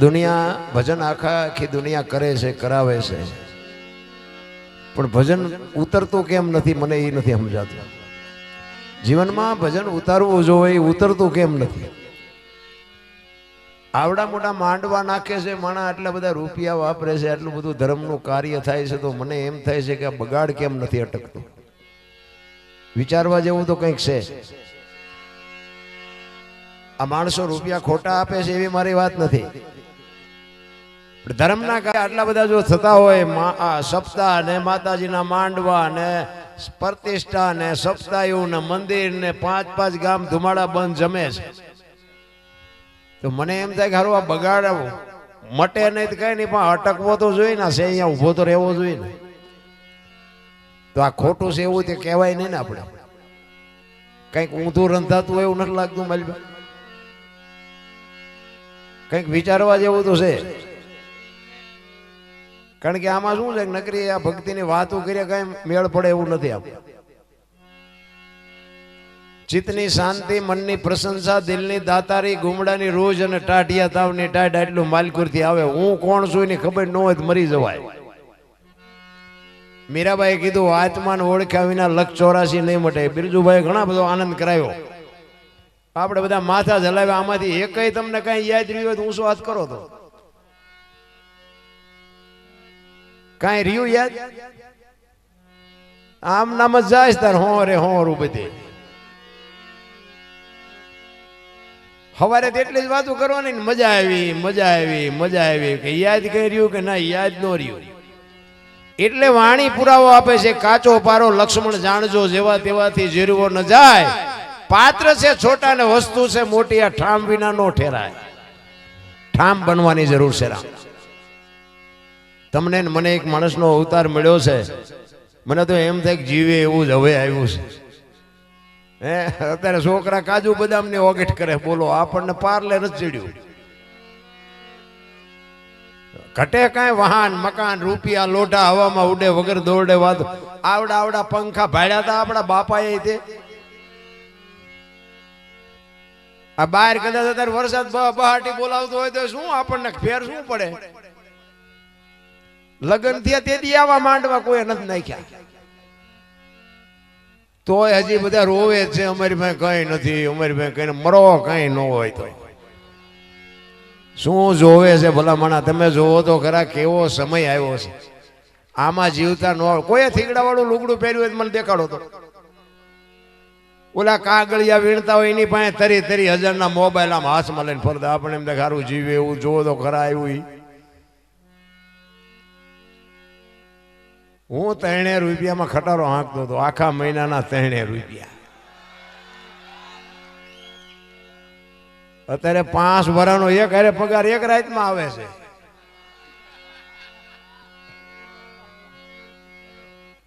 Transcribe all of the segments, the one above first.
દુનિયા ભજન આખા આખી દુનિયા કરે છે, કરાવે છે. પણ ભજન ઉતરતું કેમ નથી, મને એ નથી સમજાતું. જીવનમાં ભજન ઉતારવું જોવે એ ઉતરતું કેમ નથી? આવડા મોટા માંડવા નાખે છે, માણા આટલા બધા રૂપિયા વાપરે છે, આટલું બધું ધર્મનું કાર્ય થાય છે, તો મને એમ થાય છે કે આ બગાડ કેમ નથી અટકતું? વિચારવા જેવું તો કંઈક છે. આ માણસો રૂપિયા ખોટા આપે છે, એવી મારી વાત નથી. ધર્મના કાર્ય આટલા બધા જો થતા હોય સપ્તાહ ને માતાજીના માંડવા ને પ્રતિષ્ઠા ને સપ્તાહયુ ને મંદિર ને પાંચ પાંચ ગામ ધુમાડા બંધ જમે છે. તો મને એમ થાય કે હારું, આ બગાડ મટે નહીં કઈ નહીં, પણ અટકવો તો જોઈએ ને છે અહીંયા ઊભો તો રહેવો જોઈએ ને. તો આ ખોટું છે એવું તે કહેવાય નહીં ને આપણે. કંઈક ઊંધું રંધાતું હોય એવું નથી લાગતું, મારી કંઈક વિચારવા જેવું તો છે. કારણ કે આમાં શું છે નકરી આ ભક્તિની વાતો કરીએ કઈ મેળ પડે એવું નથી આપણું ચિત્તની શાંતિ, મનની પ્રશંસા, દિલની દાતારી, ગુમડાની રોજ અને ટાઢિયા તાવની ટાઢ આટલું માલકુરથી આવે. હું કોણ છું એની ખબર ન હોય તો મરી જવાય. મીરાબાઈ કીધું, આત્માને ઓળખ્યા વિના લક્ષ ચોરાસી નહીં મટે. બિરજુભાઈ ઘણા બધો આનંદ કરાયો આપણે બધા માથા જલાવ્યા આમાંથી એકય તમને કઈ યાદ રહ્યું હોય તો ઊંચો હાથ કરો તો? કાંઈ રહ્યું યાદ? આમ નામ જ જાય તાર હો રે, હો રૂ બધી. હવારે એટલી જ વાતો કરવાની ને મજા આવી મજા આવી મજા આવી. કે યાદ કઈ રહ્યું કે ના, યાદ ન રહ્યું. એટલે વાણી પુરાવો આપે છે, કાચો પારો લક્ષ્મણ જાણજો, જેવા તેવાથી જીરવો ન જાય. પાત્ર છે, છોટા ને વસ્તુ છે, મોટી આ ઠામ વિના નો ઠેરાય. ઠામ બનવાની જરૂર છે રામ. તમને મને એક માણસનો અવતાર મળ્યો છે. મને તો એમ થાય જીવે એવું જ હવે આવ્યું છે. હે, અત્યારે છોકરા કાજુ બદામની ઓગેટ કરે. બોલો, આપણને પાર્લે નથી ચડ્યું. ઘટે કાંઈ વાહન, મકાન, રૂપિયા, લોઢા, હવામાં ઉડે, વગર દોડે વાત. આવડા આવડા પંખા ભાડ્યા હતા આપણા બાપાએ તે. આ બહાર કદાચ અત્યારે વરસાદ બહાટી બોલાવતો હોય તો શું આપણને ફેર શું પડે? લગ્ન થયા તેથી આવા માંડવા કોઈ નથી નાખ્યા. તોય હજી બધા રોવે છે, અમારી પાસે કઈ નથી, અમારી પાસે કઈ મરો કઈ ન હોય તો શું જોવે છે ભલા મણા તમે જોવો તો ખરા કેવો સમય આવ્યો છે. આમાં જીવતા ન કોઈ થીગડા વાળું લુગડું પહેર્યું હોય મને દેખાડો તો. ઓલા કાગળિયા વીણતા હોય એની પાસે તરી તરી હજારના મોબાઈલ આમ હાથમાં લઈને ફરતા. આપણે એમ દેખારું જીવે એવું જોવો તો ખરા આવ્યું હું ત્રણે રૂપિયામાં ખટારો હાંકતો હતો. આખા મહિનાના ત્રણે રૂપિયા. અત્યારે પાંચ વર્ષનો એક અરે પગાર એક રાતમાં આવે છે.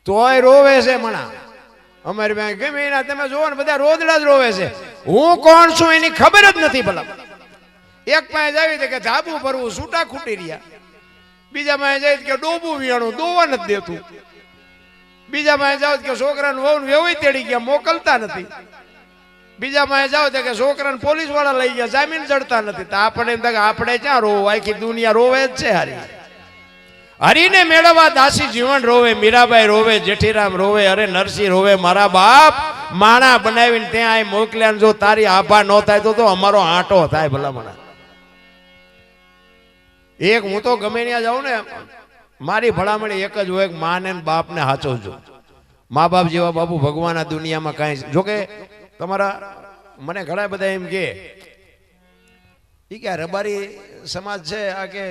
તોય રોવે છે મણા. અમારી બેંક ગમે એના, તમે જોવો ને, બધા રોદડા જ રોવે છે. હું કોણ છું એની ખબર જ નથી ભલા. એક પાસે તો કે ધાબુ ભરવું છૂટા ખૂટી રહ્યા. બીજા પાસે જાય કે ડોબું વિયાણું દોવા નથી દેતું. બીજા પાસે જાવ કે છોકરાને વહુ વેવાઈ તેડી ગયા, મોકલતા નથી. બીજા પાસે જાવ તો કે છોકરાને પોલીસવાળા લઈ ગયા, જામીન ચડતા નથી. તો આપણે એમ થાય આપણે ક્યાં રોવ? આખી દુનિયા રોવે જ છે હારી. હરીને મેળવવા દાસી જીવન રોવે, મીરાબાઈ રોવે, જેઠીરામ રોવે, અરે નરસિંહ રોવે, મારા બાપ માણા બનાવીને ત્યાં મોકલ્યા જો તારી આભા ન થાય તો અમારો આંટો થાય ભલા મને એક હું તો ગમે ત્યાં જાઉં ને, મારી ભલામણી એક જ હોય કે માં ને બાપને સાચવજો મા બાપ જેવા બાપુ ભગવાન આ દુનિયામાં કાંઈ જોકે તમારા મને ઘણા બધા એમ કે, ઈ કે રબારી સમાજ છે, આ કે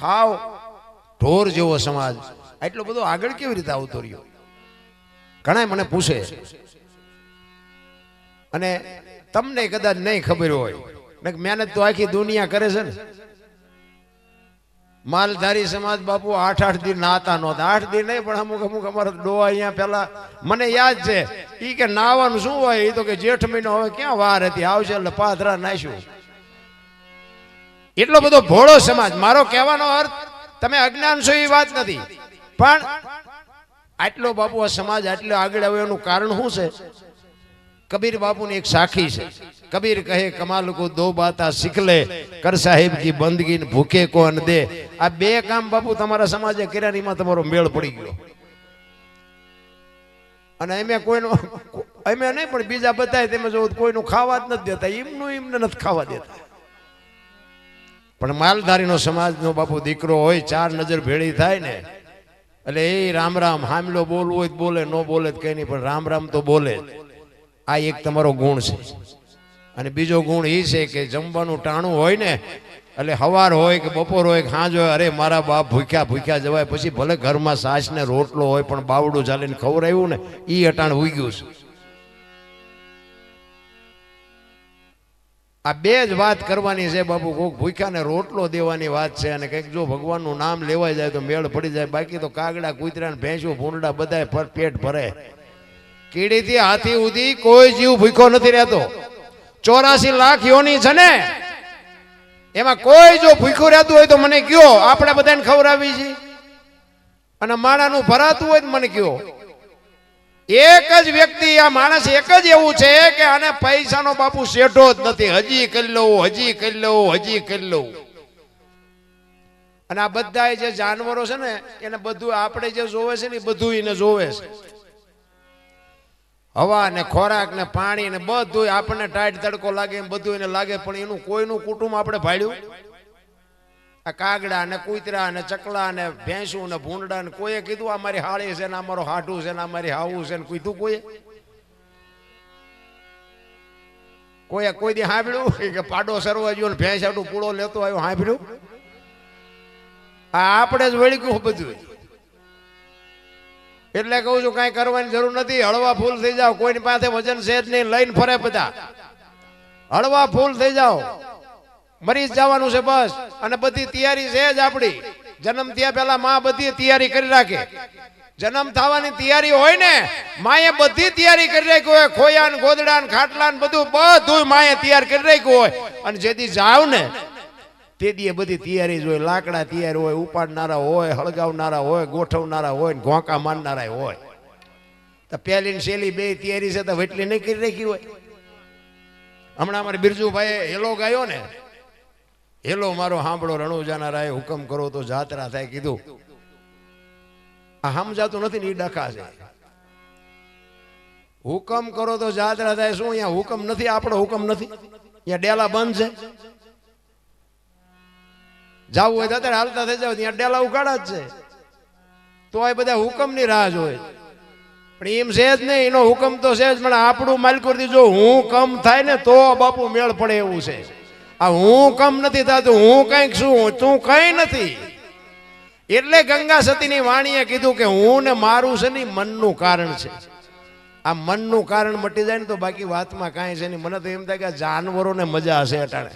હાવ ઢોર જેવો સમાજ. એટલો બધો આગળ કેવી રીતે આવતો રહ્યો? ઘણા મને પૂછે. અને તમને કદાચ નહીં ખબર હોય મહેનત તો આખી દુનિયા કરે છે ને. માલધારી સમાજ બાપુ આઠ આઠ દિન નાતા નહોતા. આઠ દિન નહીં, પણ અમુક અમુક અમારા ડોવા અહીંયા પેલા મને યાદ છે, ઈ કે નાવાનું શું હોય? એ તો કે જેઠ મહિનો હવે ક્યાં વાર હતી? આવશે એટલે પાથરા નાખ્યું. એટલો બધો ભોળો સમાજ. મારો કહેવાનો અર્થ, તમે અજ્ઞાન છો એ વાત નથી. પણ આટલો બાપુ આ સમાજ આટલો આગળ આવ્યો એનું કારણ શું છે? કબીર બાપુની એક સાખી છે. કબીર કહે, કમાલ કો દો બાતા શીખ લે કર સાહેબ બંદગી ભૂખે કો અન દે. આ બે કામ બાપુ તમારા સમાજે કર્યા તમારો મેળ પડી ગયો. અને એમે કોઈનો એમે નહીં, પણ બીજા બધા તમે જો કોઈનું ખાવા જ નથી દેતા. એમનું એમને નથી ખાવા દેતા. પણ માલધારીનો સમાજનો બાપુ દીકરો હોય, ચાર નજર ભેળી થાય ને, એટલે એ રામ રામ, હામલો બોલવું હોય બોલે, ન બોલે કઈ નહીં, પણ રામ રામ તો બોલે જ. આ એક તમારો ગુણ છે. અને બીજો ગુણ એ છે કે જમવાનું ટાણું હોય ને, એટલે હવાર હોય કે બપોર હોય કે સાંજ હોય, અરે મારા બાપ ભૂખ્યા ભૂખ્યા જવાય, પછી ભલે ઘરમાં સાસ ને રોટલો હોય પણ બાવડું ચાલીને ખવડાવ્યું ને એ અટાણ ઉગ્યું છે. આ બે જ વાત કરવાની છે બાપુ, કોક ભૂખ્યાને રોટલો દેવાની વાત છે અને કંઈક જો ભગવાનનું નામ લેવાય જાય તો મેળ પડી જાય, બાકી તો કાગડા કૂતરા ભેંસું ભૂંડા પર પેટ ભરે. કીડીથી હાથી ઉધી કોઈ જીવ ભૂખ્યો નથી રહેતો. ચોરાસી લાખ યોની છે ને, એમાં કોઈ જો ભૂખ્યું રહેતું હોય તો મને કયો, આપણે બધાને ખવડાવી છે અને માણાનું ભરાતું હોય તો મને કયો. એક જ વ્યક્તિ, આ માણસ એક જ એવું છે કે આને પૈસાનો બાપુ શેઠો જ નથી. હજી કરી લઉં, હજી કરી લઉં, હજી કરી લઉં. અને આ બધા જે જાનવરો છે ને, એને બધું આપણે જે જોવે છે ને, એ બધું એને જોવે છે. હવા ને ખોરાક ને પાણી ને બધું આપણને ટાઈટ તડકો લાગે બધું એને લાગે, પણ એનું કોઈનું કુટુંબ આપણે ભાડ્યું? આ કાગડા ને કૂતરા ને ચકલા ને ભેંસું ને ભૂંડા ને કોઈએ કીધું, આ મારી હાળી છે ને અમારો હાઠું છે ને અમારી હાવું છે ને કીધું કોઈએ? કોઈએ કોઈ દી સાંભળ્યું કે પાડો સરવા ગયો ભેંસ હાટું પૂળો લેતો આવ્યો સાંભળ્યું આ આપણે જ વળી ગયું બધું એટલે કહું છું, કાંઈ કરવાની જરૂર નથી. હળવા ફૂલ થઈ જાઓ, કોઈની પાસે વજન છે જ નહીં, લઈને ફરે બધા. હળવા ફૂલ થઈ જાઓ. મરી જવાનું છે બસ. અને બધી તૈયારી છે જ આપણી. જન્મ થયા પહેલા માં બધી તૈયારી કરી રાખે. જન્મ થવાની તૈયારી હોય ને, માએ બધી તૈયારી કરી રાખી હોય. ખોયા ને ગોદડા ખાટલા ને બધું બધું માએ તૈયાર કરી રાખ્યું હોય. અને જેથી જાવ ને તે દીએ બધી તૈયારી જ લાકડા તૈયાર હોય, ઉપાડનારા હોય, હળગાવનારા હોય, ગોઠવનારા હોય ઘોંકા મારનારા હોય. તો પહેલી ને શેલી બે તૈયારી છે તો વેટલી નહીં કરી રાખી હોય. હમણાં અમારે બિરજુભાઈ હેલો ગાયો ને. હેલો, મારો સાંભળો, રણુજાના રાય હુકમ કરો તો જાત્રા થાય કીધું. આ સમજાતું નથી ને એ ડખા છે. હુકમ કરો તો જાત્રા થાય, શું અહીંયા હુકમ નથી? આપણો હુકમ નથી. અહીંયા ડેલા બંધ છે. જાવું હોય તો હાલતા થઈ જાવ ત્યાં ડેલા ઉકાળા જ છે. તો એ બધા હુકમની રાહ જોય. પણ એમ છે જ નહીં, એનો હુકમ તો છે જ, પણ આપણું માલકોરથી જો હું કમ થાય ને તો બાપુ મેળ પડે એવું છે. આ હું કમ નથી થતું, હું કંઈક છું તું કંઈ નથી. એટલે ગંગા સતીની વાણીએ કીધું કે હું ને મારું છે ને મનનું કારણ છે. આ મનનું કારણ મટી જાય ને તો બાકી વાતમાં કાંઈ છે નહીં. મને તો એમ થાય કે જાનવરોને મજા હશે અટાણે.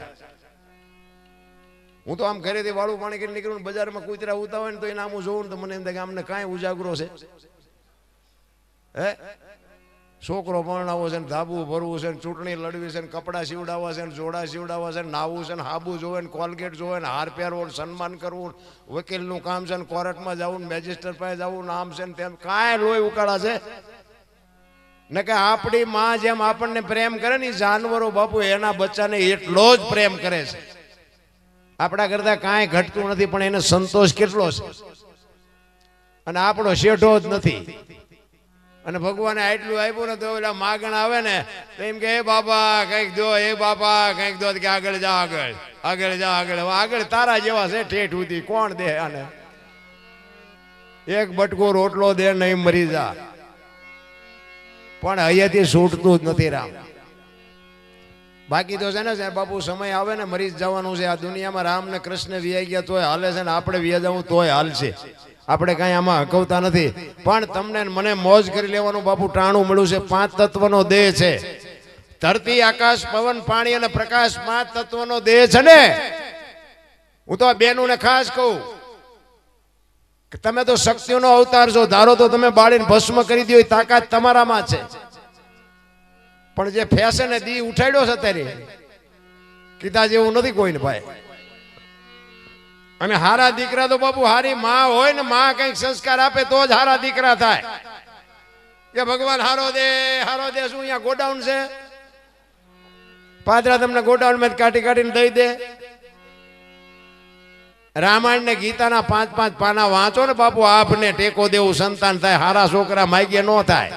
હું તો આમ ઘરેથી વાળું પાણી કરીને નીકળું બજારમાં કૂતરા ઉતા હોય ને તો એના આમ જોઉં તો મને એમ થાય કે આમને કાંઈ ઉજાગરો છે. હે? છોકરો પરણાવો છે ને ધાબુ ભરવું છે ને ચૂંટણી લડવી છે ને કપડાં સીવડાવવા છે ને જોડા સીવડાવવા છે ને નાવું છે ને હાબુ જોવે ને કોલગેટ જોવે ને હાર પહેરવો ને સન્માન કરવું વકીલનું કામ છે ને કોર્ટમાં જવું ને મેજિસ્ટર પાસે જવું ને આમ છે ને તેમ. કાંઈ લોહી ઉકાળા છે? ને કે આપણી માં જેમ આપણને પ્રેમ કરે ને જાનવરો બાપુ એના બચ્ચાને એટલો જ પ્રેમ કરે છે. આપણા કરતા કાંઈ ઘટતું નથી, પણ એને સંતોષ કેટલો છે? અને આપણો શેઠો જ નથી. અને ભગવાને આટલું આપ્યું ને તો પેલા માગણ આવે ને, તો એમ કે હે બાપા, કંઈક દો હે બાપા, કંઈક દો. કે, આગળ જા, આગળ આગળ જા, આગળ. આગળ તારા જેવા છે ઠેઠ સુધી, કોણ દે આને? એક બટકો રોટલો દે નહીં મરી જા. પણ અહીંયાથી છૂટતું જ નથી રામ. બાકી તો છે ને સાહેબ, બાપુ સમય આવે ને મરી જવાનું છે. આ દુનિયામાં રામ ને કૃષ્ણ વિયાઈ ગયા તોય હાલે છે ને આપણે વિયા જવું તોય હાલશે આપણે કાંઈ આમાં હકવતા નથી. પણ તમને મને મોજ કરી લેવાનું બાપુ, ટાણું મળ્યું છે. પાંચ તત્વનો દેહ છે. ધરતી, આકાશ, પવન, પાણી અને પ્રકાશ પાંચ તત્વનો દેહ છે ને. હું તો આ બેનુંને ખાસ કહું. તમે તો શક્તિઓનો અવતાર છો. ધારો તો તમે બાળીને ભસ્મ કરી દો તાકાત તમારામાં છે. પણ જે ફેશન દી ઉઠાડ્યો છે અત્યારે કીધા જેવું નથી કોઈને ભાઈ. અને હારા દીકરા તો બાપુ હારી માં હોય ને માં કંઈક સંસ્કાર આપે તો જ હારા દીકરા થાય. કે ભગવાન, હારો દે હારો દે, શું અહીંયા ગોડાઉન છે? પાદરા તમને ગોડાઉનમાં કાઢી કાઢીને દઈ દે. રામાયણ ને ગીતાના પાંચ પાંચ પાના વાંચો ને બાપુ, આપને ટેકો દેવું સંતાન થાય, હારા છોકરા માગ્ય નો થાય.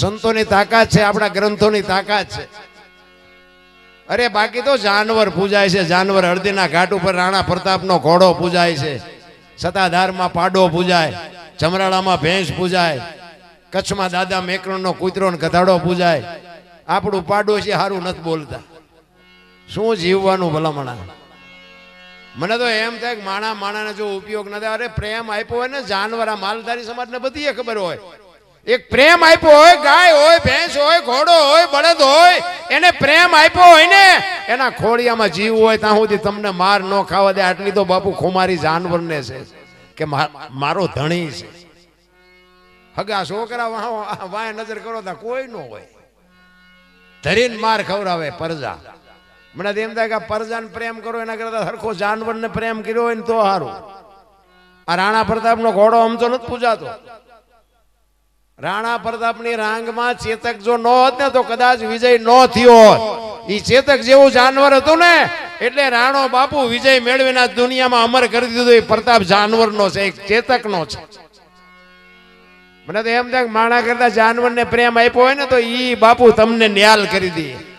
સંતોની તાકાત છે, આપણા ગ્રંથોની તાકાત છે. અરે, બાકી તો જાનવર પૂજાય છે, જાનવર હળદીના ઘાટ ઉપર રાણા પ્રતાપનો ઘોડો પૂજાય છે સતાધારમાં પાડો પૂજાય ચમરાળામાં ભેંસ પૂજાય, કચ્છમાં દાદા મેકરણનો કૂતરો ગધાડો પૂજાય. આપણું પાડોશી સારું નથી બોલતા. શું જીવવાનું ભલામણા? મને તો એમ થાય કે માણા માણાને જો ઉપયોગ ન થાય, અરે પ્રેમ આપ્યો હોય ને, જાનવર, આ માલધારી સમાજને બધીએ ખબર હોય. એક પ્રેમ આપ્યો હોય, ગાય હોય, ભેંસ હોય, ઘોડો હોય, બળદ હોય, એને પ્રેમ આપ્યો હોય ને, એના ખોળિયામાં જીવ હોય, ત્યાં સુધી તમને માર ન ખાવા દે. આટલી તો બાપુ ખુમારી જાનવરને છે, કે મારો ધણી છે. હગા છોકરા વાય નજર કરો ત્યાં કોઈ ન હોય. ધરીને માર ખવડાવે પરજા. મને એમ થાય કે પરજાને પ્રેમ કરો, એના કરતા સરખો જાનવરને પ્રેમ કર્યો હોય ને તો સારું. આ રાણા પ્રતાપનો ઘોડો આમ તો નથી પૂજાતો. રાણા પ્રતાપની રાંગમાં ચેતક જો ન હોત ને તો કદાચ વિજય ન થયો હોત. ઈ ચેતક જેવું જાનવર હતું ને, એટલે રાણો બાપુ વિજય મેળવીને દુનિયામાં અમર કરી દીધો. એ પ્રતાપ જાનવરનો છે, એક ચેતકનો છે. મને તો એમ થાય માણા કરતા જાનવરને પ્રેમ આપ્યો હોય ને તો ઈ બાપુ તમને ન્યાલ કરી દે.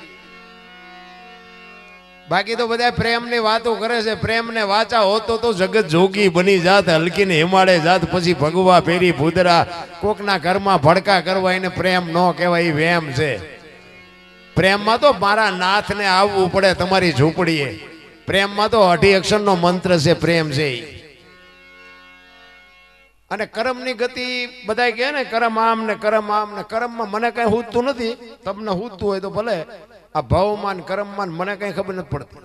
બાકી તો બધા પ્રેમની વાતો કરે છે. પ્રેમને વાચા હોતો તો જગત જોગી બની જાત, હલકીને હિમાળે જાત, પછી ભગવા ફેરી ભૂદરા, કોકના ઘરમાં ભડકા કરવા એને પ્રેમ ન કહેવાય વેમ છે. પ્રેમમાં તો મારા નાથને આવવું પડે તમારી ઝૂંપડીએ. પ્રેમમાં તો અઢી અક્ષરનો મંત્ર છે, પ્રેમ છે. અને કરમની ગતિ બધા કહે ને, કરમ આમ ને કરમ આમ ને, કરમમાં મને કઈ હૂજતું નથી. તમને હૂજતું હોય તો ભલે. આ ભાવમાન, કરમમાન મને કઈ ખબર નથી પડતી.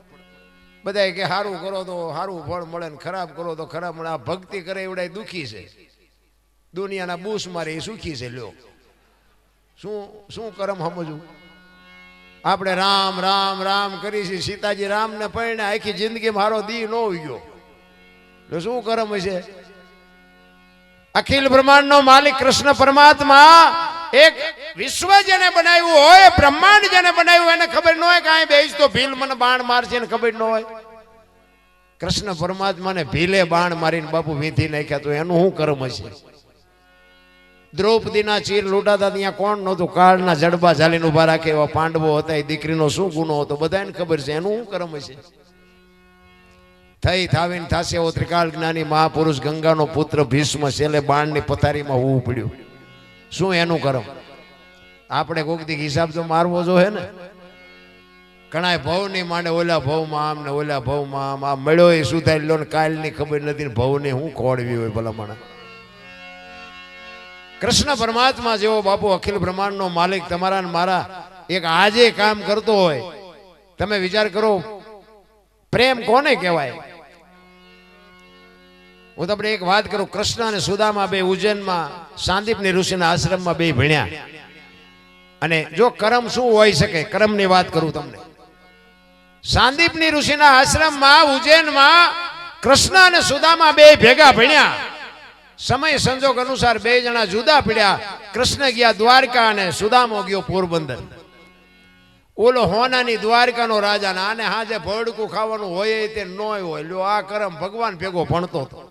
બધા કે સારું કરો તો સારું ફળ મળે ને ખરાબ કરો તો ખરાબ મળે. આ ભક્તિ કરે એવડા દુખી છે. દુનિયાના બૂસ મારે એ સુખી છે, લ્યો. શું શું કરમ સમજવું? આપણે રામ રામ રામ કરી છે. સીતાજી રામને પરણે આખી જિંદગી મારો દી ન ગયો. એટલે શું કરમ હશે? અખિલ બ્રહ્માંડનો માલિક કૃષ્ણ પરમાત્મા એક વિશ્વ જેને બનાવ્યું હોય, બ્રહ્માંડ જેને બનાવ્યું, એને ખબર ન હોય કે અહીં બેસ તો ભીલ મને બાણ મારશે એને ખબર ન હોય. કૃષ્ણ પરમાત્માને ભીલે બાણ મારીને બાપુ વીંધી નાખ્યા તો એનું શું કર્મ હશે? દ્રૌપદીના ચીર લૂંટાતા ત્યાં કોણ નહોતું? કાળના જડબા ઝાલીને ઊભા રાખે એવા પાંડવો હતા, એ દીકરીનો શું ગુનો હતો? બધાને ખબર છે, એનું શું કર્મ હશે? થઈ થાવીને થાશે એવો ત્રિકાળ જ્ઞાની મહાપુરુષ ગંગાનો પુત્ર ભીષ્મ છેલ્લે બાણની પથારીમાં હોવું પડ્યું. શું એનું કરમ આપણે કોક હિસાબ તો મારવો જોઈએ ને. ઘણા ભવની માંડે ઓલા ભવમાં આમ ને ઓલા ભવમાં આમ. આ મળ્યો એ શું થાય? લો ને કાલની ખબર નથી ને ભવની હું ખોડવી હોય ભલા કૃષ્ણ પરમાત્મા જેવો બાપુ અખિલ બ્રહ્માંડનો માલિક તમારા ને મારા એક આજે કામ કરતો હોય. તમે વિચાર કરો, પ્રેમ કોને કહેવાય? હું તમને એક વાત કરું, કૃષ્ણ અને સુદામા બે ઉજ્જૈનમાં સાંદીપની ઋષિના આશ્રમમાં બે ભણ્યા. અને જો કરમ શું હોઈ શકે, કરમની વાત કરું તમને. સાંદીપની ઋષિના આશ્રમમાં, ઉજ્જૈનમાં કૃષ્ણ અને સુદામા બે ભેગા ભણ્યા. સમય સંજોગ અનુસાર બે જણા જુદા પડ્યા. કૃષ્ણ ગયા દ્વારકા અને સુદામો ગયો પોરબંદર. ઓલો હોનાની દ્વારકાનો રાજા ને આને હાજે ભડકું ખાવાનું હોય તે ન હોય. લ્યો, આ કરમ ભગવાન ભેગો ભણતો હતો.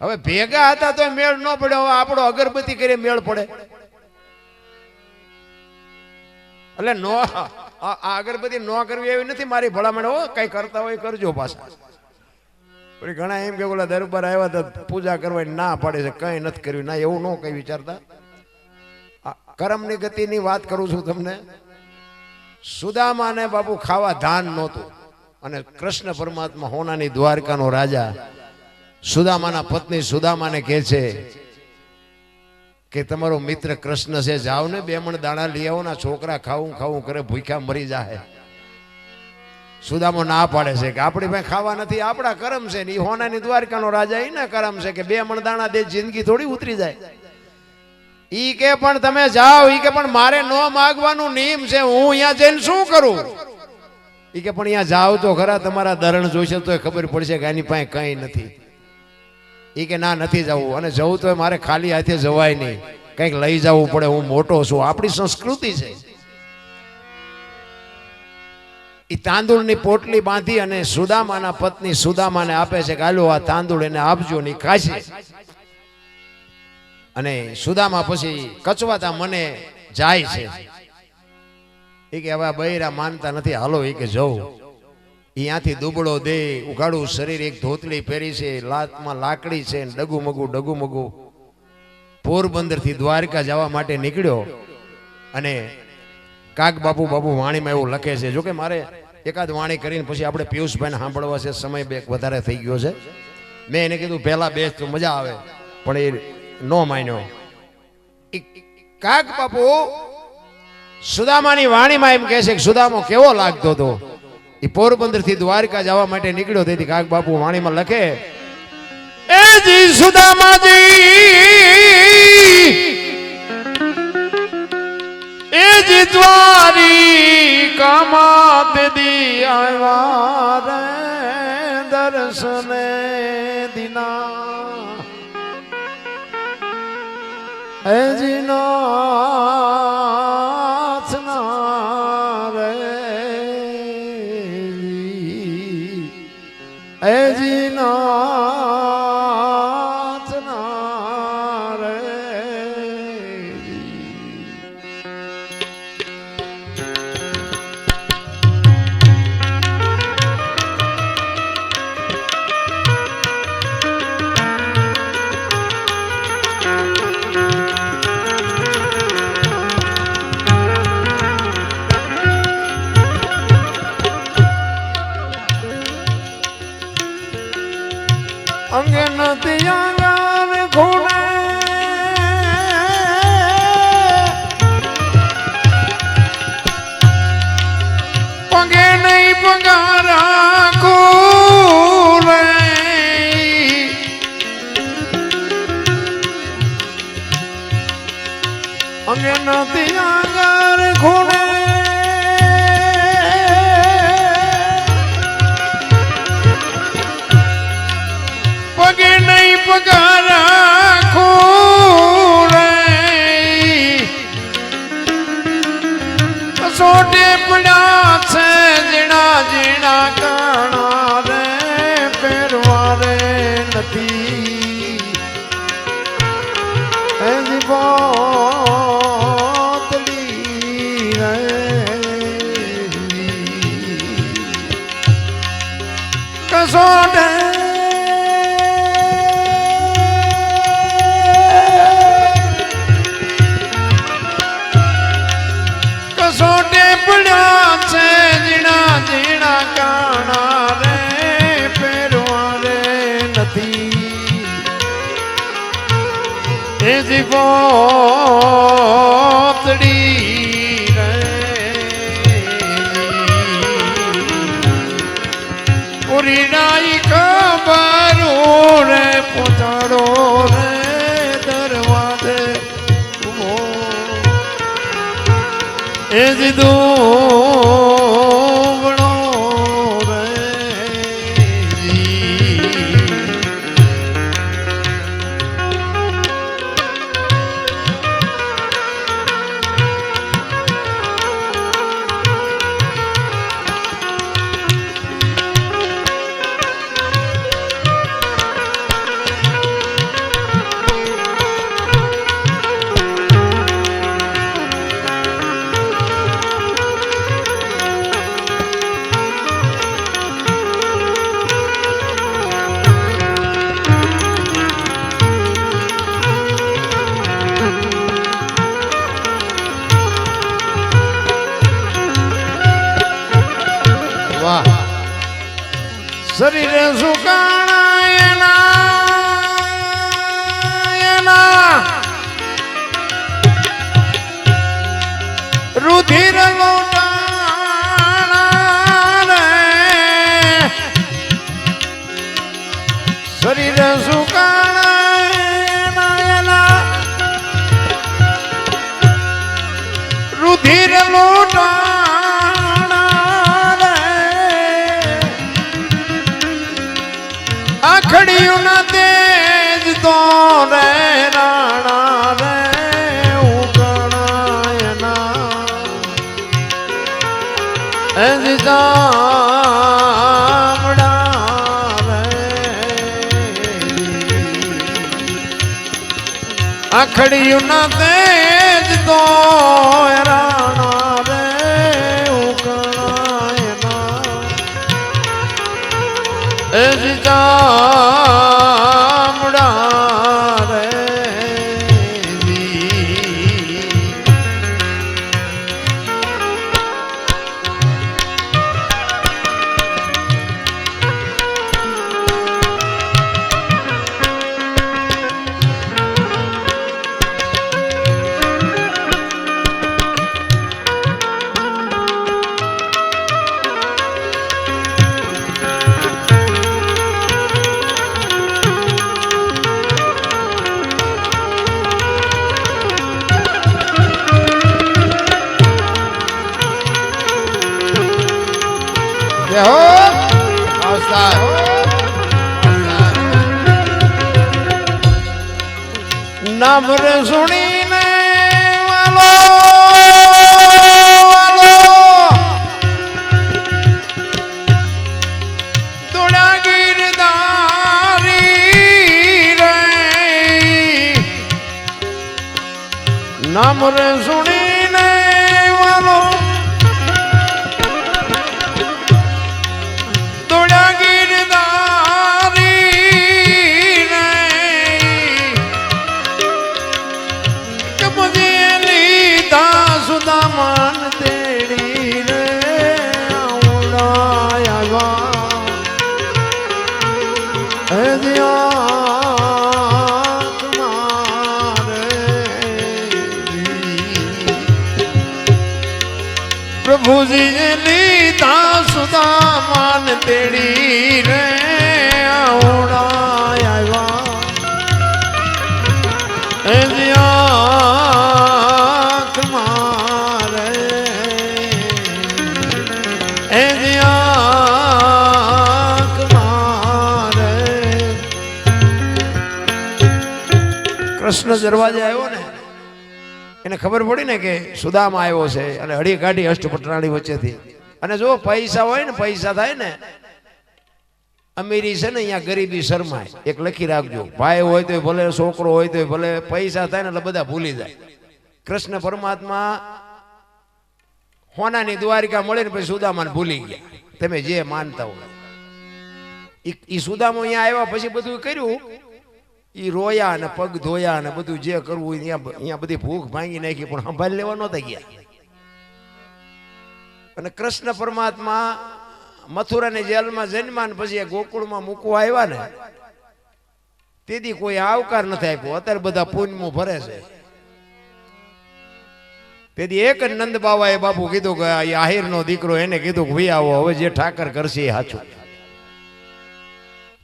હવે ભેગા હતા તો મેળ ન પડ્યો. હવે આપણો અગરબત્તી કરી મેળ પડે. એટલે નો આ અગરબત્તી ન કરવી એવી નથી. મારી ભલામણ હો, કઈ કરતા હોય કરજો પાછા. પછી ઘણા એમ કે બોલા દરબાર આવ્યા હતા, પૂજા કરવાની ના પાડે છે. કઈ નથી કર્યું. ના, એવું ન કઈ વિચારતા. કરમની ગતિની વાત કરું છું તમને. સુદામાને બાપુ ખાવા ધાન નહોતું. અને કૃષ્ણ પરમાત્મા હોનાની દ્વારકાનો રાજા સુદામાના પત્ની સુદામાને કહે છે કે તમારો મિત્ર કૃષ્ણ છે, જાઓ ને બે મણ દાણા લઈ આવો ના છોકરા ખાવું ખાવું કરે, ભૂખ્યા મરી જાય સુદામો ના પાડે છે કે આપણી પાસે ખાવા નથી, આપણા કરમ છે ને ઈ હોનાની દ્વારકાનો રાજા એ ના કરમ છે કે બે મણ દાણા દે, જિંદગી થોડી ઉતરી જાય. ઈ કે પણ તમે જાઓ, ઈ કે પણ મારે નો માગવાનું નિયમ છે, હું અહીંયા જઈને શું કરું? ઈ કે પણ અહીંયા જાઓ તો ખરા તમારા ધરણ જોઈશે તો ખબર પડશે કે આની પાસે કંઈ નથી. એ કે ના નથી જવું. અને જવું તો મારે ખાલી હાથે જવાય નહીં. કંઈક લઈ જવું પડે, હું મોટો છું. આપણી સંસ્કૃતિ છે. એ તાંદુળની પોટલી બાંધી અને સુદામાના પત્ની સુદામાને આપે છે કે, હાલો, આ તાંદુળ એને આપજો ને ખાશે. અને સુદામા પછી કચવાતા મને જાય છે. એ કે હવે બૈરા માનતા નથી. હાલો એ કે જવું. અહીંયાથી દુબળો દે ઉઘાડું શરીર, એક ધોતલી પહેરી છે, લાતમાં લાકડી છે ડગુમગુ ડગુમગુ. પોરબંદરથી દ્વારકા જવા માટે નીકળ્યો અને કાક બાપુ બાપુ વાણીમાં એવું લખે છે જોકે મારે એકાદ વાણી કરીને પછી આપણે પિયુષભાઈને સાંભળવા છે, સમય બે વધારે થઈ ગયો છે. મેં એને કીધું, પહેલા બેસ, તો મજા આવે. પણ એ ન માન્યો. કાક બાપુ સુદામાની વાણીમાં એમ કહે છે કે સુદામો કેવો લાગતો હતો? એ પોરબંદરથી દ્વારકા જવા માટે નીકળ્યો તેથી કાગ બાપુ વાણીમાં લખે, એ જી સુદામાજી એ જી દ્વારી કામાત દી આવ્યા રે દર્શને દિના. એ જી એ જી એ શરીરે સુકાણા રુધિર લોટાણા રખડ્યું ના તેજ તો રાણા રે ઉકળાય ના એ જ નામ રે સુણીને વાલો નામ રે સુણીને પ્રભુજી લીધા સુદામાન તેડી રે આવડાયા હે દિયા તમારે હે દિયા તમારે કૃષ્ણ દરવાજે આવ્યો ખબર પડી ને કે સુદામા આવ્યો છે અને હળી કાઢી અષ્ટપટરાણી વચ્ચેથી. અને જો પૈસા હોય ને, પૈસા થાય ને, અમીરી છે ને અહીંયા ગરીબી શરમાય. એક લખી રાખજો. ભાઈ હોય તો ભલે, છોકરો હોય તો ભલે, પૈસા થાય ને એટલે બધા ભૂલી જાય. કૃષ્ણ પરમાત્મા હોનાની દ્વારિકા મળે ને પછી સુદામાને ભૂલી ગયા. તમે જે માનતા હોય. ઈ સુદામો અહીંયા આવ્યા પછી બધું કર્યું. ઈ રોયા અને પગ ધોયા અને બધું જે કરવું અહીંયા બધી ભૂખ ભાંગી નાખી, પણ સંભાળી લેવા નહોતા ગયા. અને કૃષ્ણ પરમાત્મા મથુરાની જેલમાં જન્માન પછી ગોકુળમાં મૂકવા આવ્યા ને, તેથી કોઈ આવકાર નથી આપ્યો. અત્યારે બધા પુણ્યમાં ભરે છે. તેથી એક જ નંદ બાવાએ બાપુ કીધું કે આહિરનો દીકરો એને કીધું કે ભાઈ આવો, હવે જે ઠાકર કરશે એ સાચું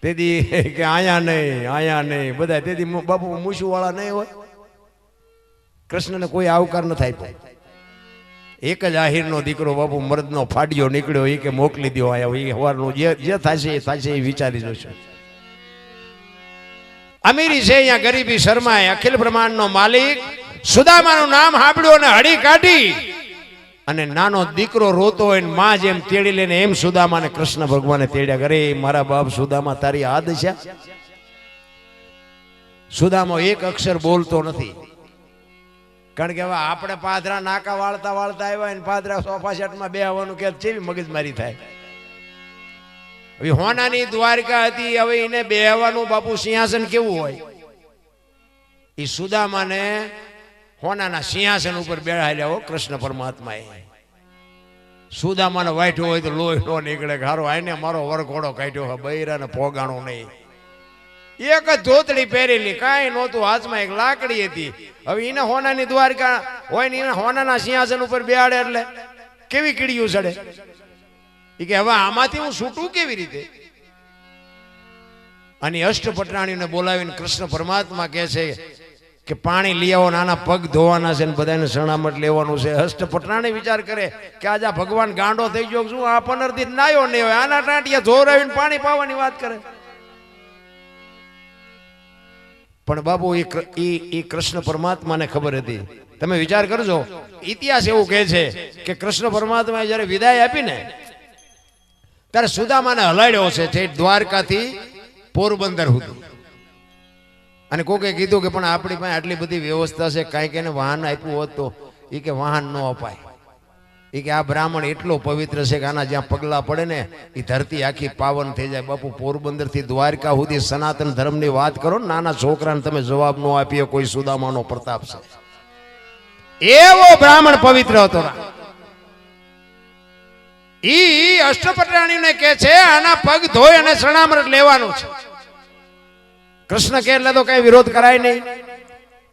તેથી કે આયા નહીં આયા નહીં. બધા તેથી બાપુ મૂછું વાળા નહીં હોય. કૃષ્ણને કોઈ આવકાર ન થાય એક જ આહિરનો દીકરો બાપુ મર્દનો ફાડ્યો નીકળ્યો એ કે મોકલી દો આયા એ હવારનું જે જે થશે એ થશે એ વિચારી જોશે. અમીરી છે અહીંયા ગરીબી શર્માએ અખિલ બ્રહ્માંડનો માલિક. સુદામાનું નામ સાંભળ્યું અને હડી કાઢી. અને નાનો દીકરો રોતો હોય ને જેમ તેડી લઈને એમ સુદામાને કૃષ્ણ ભગવાને તેડ્યા કરે. મારા બાપ સુદામા તારી હાદ છે. સુદામો એક અક્ષર બોલતો નથી. કારણ કે હવે આપણે પાદરા નાકા વાળતા વાળતા આવ્યા ને પાદરા સોફા સેટમાં બે આવવાનું કે કેવી મગજમારી થાય. હવે હોનાની દ્વારકા હતી, હવે એને બેહવાનું બાપુ સિંહાસન કેવું હોય? એ સુદામાને હોનાના સિંહાસન ઉપર બેહાડ્યા હો, કૃષ્ણ પરમાત્માએ. સુદામાને વાઢ્યો હોય તો લોહી નો નીકળે. હારો આઈને મારો વરઘોડો કાઢ્યો હે બૈરાને પોગાણો નહીં. એક જ ધોતડી પહેરેલી, કાંઈ નહોતું, હાથમાં એક લાકડી હતી. હવે એને હોનાની દ્વારકા હોય ને એને હોનાના સિંહાસન ઉપર બેહાડે એટલે કેવી કીડીયું ચડે? એ કે હવે આમાંથી હું છૂટું કેવી રીતે? અને અષ્ટપટરાણીને બોલાવીને કૃષ્ણ પરમાત્મા કહે છે કે પાણી લઈ આવો, નાના પગ ધોવાના છે બધાને સણામટ લેવાનું છે. અષ્ટપટરાણી વિચાર કરે કે આજે ભગવાન ગાંડો થઈ ગયો શું? આ પનરથી નાયો નહીં આના ટાંટિયા ધોરાવીને પાણી પાવાની વાત કરે. પણ બાબુ એ એ કૃષ્ણ પરમાત્માને ખબર હતી. તમે વિચાર કરજો. ઇતિહાસ એવું કહે છે કે કૃષ્ણ પરમાત્માએ જ્યારે વિદાય આપી ને ત્યારે સુદામાને હલાડ્યો છે તે દ્વારકાથી પોરબંદર સુધી. અને કોકે કીધું કે પણ આપણી પાસે આટલી બધી વ્યવસ્થા છે, કાંઈક એને વાહન આપ્યું હોત તો એ કે વાહન ન અપાય. એ કે આ બ્રાહ્મણ એટલો પવિત્ર છે કે આના જ્યાં પગલા પડે ને એ ધરતી આખી પાવન થઈ જાય. બાપુ પોરબંદરથી દ્વારકા સુધી સનાતન ધર્મની વાત કરો ને નાના છોકરાને તમે જવાબ ન આપીએ, કોઈ સુદામાનો પ્રતાપ છે. એવો બ્રાહ્મણ પવિત્ર હતો. ઈ અષ્ટપટરાણીને કે છે, આના પગ ધોઈ અને શરણામૃત લેવાનું છે. કૃષ્ણ કે એટલે તો કઈ વિરોધ કરાય નહીં.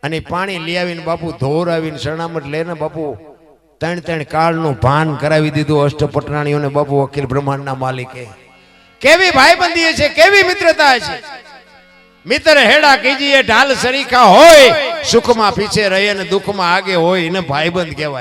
અને પાણી લઈ આવીને બાપુ ધોરાવીને શરણામત લઈને બાપુ ત્રણ ત્રણ કાળનું ભાન કરાવી દીધું અષ્ટપટરાણીઓને બાપુ અખિલ બ્રહ્માંડના માલિકે. કેવી ભાઈબંધી છે, કેવી મિત્રતા છે. મિત્ર હેડા કીજીએ, ઢાલ સરીખા હોય, સુખમાં પીછે રહે અને દુઃખમાં આગે હોય એને ભાઈબંધ કહેવાય.